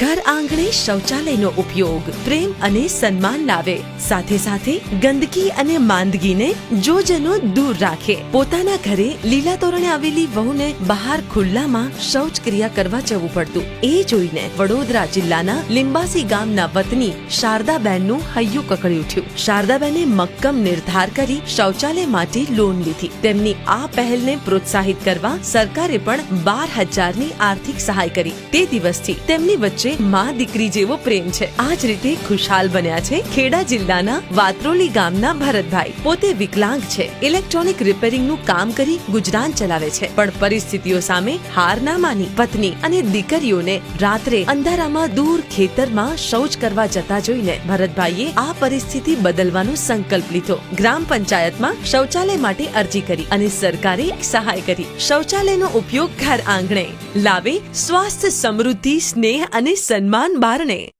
ઘર આંગણે શૌચાલયનો ઉપયોગ પ્રેમ અને સન્માન લાવે. સાથે સાથે ગંદકી અને માંદગીને જોજનો દૂર રાખે. પોતાના ઘરે લીલા તોરણે આવેલી વહુને બહાર ખુલ્લામાં શૌચક્રિયા કરવા જવું પડતું. એ જોઈને વડોદરા જિલ્લાના લિંબાસી ગામના વતની શારદાબેનનું હૈયું કકડી ઉઠ્યું. શારદાબેને મક્કમ નિર્ધાર કરી શૌચાલય માટે લોન લીધી. તેમની આ પહેલને પ્રોત્સાહિત કરવા સરકારે પણ બાર હજારની આર્થિક સહાય કરી. તે દિવસથી તેમની વચ્ચે માં દીકરી જેવો પ્રેમ છે. આ જ રીતે ખુશાલ બન્યા છે ખેડા જિલ્લાના વાત્રોલી ગામના ભરતભાઈ. પોતે વિકલાંગ છે. ઇલેક્ટ્રોનિક રિપેરિંગનું કામ કરી ગુજરાન ચલાવે છે. પણ પરિસ્થિતિઓ સામે હાર ના માની. પત્ની અને દીકરીઓને રાત્રે અંધારામાં દૂર ખેતરમાં શૌચ કરવા જતા જોઈને ભરતભાઈએ આ પરિસ્થિતિ બદલવાનો સંકલ્પ લીધો. ગ્રામ પંચાયતમાં શૌચાલય માટે અરજી કરી અને સરકારે સહાય કરી. શૌચાલયનો ઉપયોગ ઘર આંગણે. લાવે સ્વાસ્થ્ય સમૃદ્ધિ, સ્નેહ અને સન્માન બારણે